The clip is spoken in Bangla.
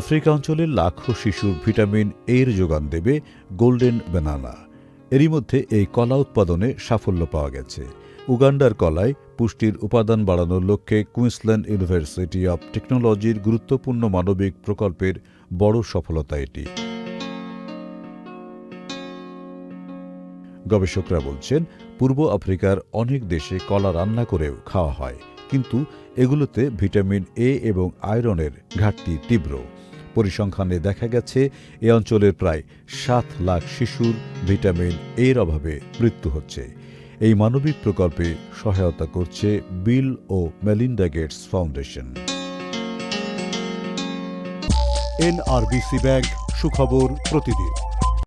আফ্রিকা অঞ্চলের লাখো শিশুর ভিটামিন এর যোগান দেবে গোল্ডেন ব্যানানা। এরই মধ্যে এই কলা উৎপাদনে সাফল্য পাওয়া গেছে। উগান্ডার কলায় পুষ্টির উপাদান বাড়ানোর লক্ষ্যে কুইন্সল্যান্ড ইউনিভার্সিটি অব টেকনোলজির গুরুত্বপূর্ণ মানবিক প্রকল্পের বড় সফলতা এটি। গবেষকরা বলছেন, পূর্ব আফ্রিকার অনেক দেশে কলা রান্না করেও খাওয়া হয়, কিন্তু এগুলোতে ভিটামিন এ এবং আয়রনের ঘাটতি তীব্র। পরিসংখ্যানে দেখা গেছে, এ অঞ্চলের প্রায় সাত লাখ শিশুর ভিটামিন এর অভাবে মৃত্যু হচ্ছে। এই মানবিক প্রকল্পে সহায়তা করছে বিল ও Melinda Gates foundation. NRBC bank, সুখবর প্রতিদিন।